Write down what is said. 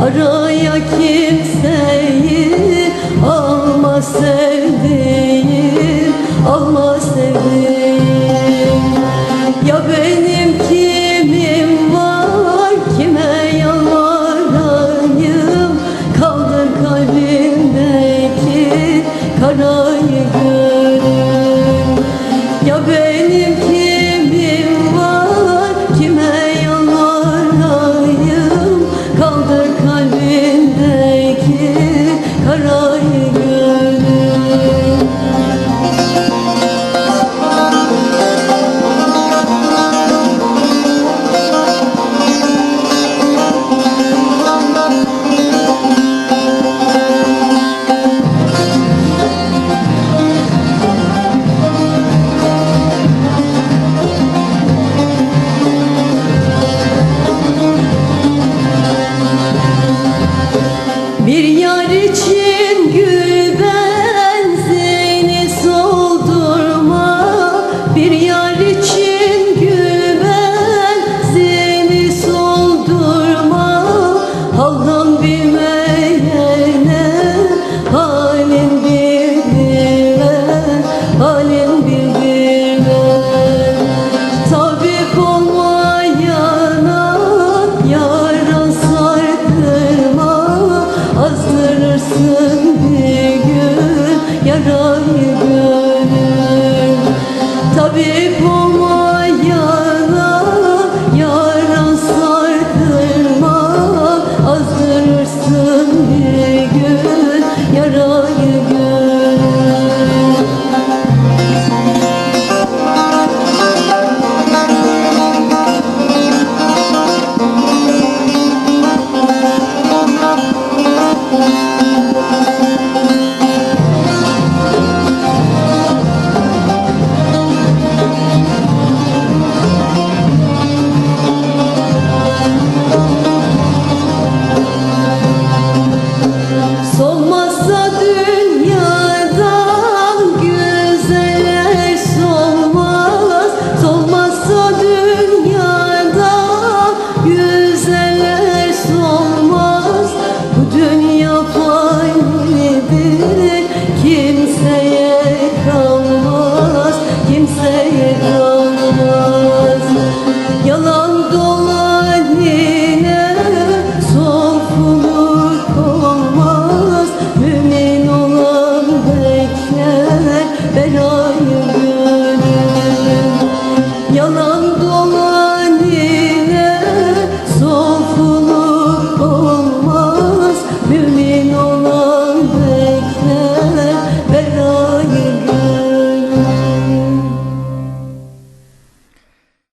Araya kimseyi almasın 一起。Tabii Senhor.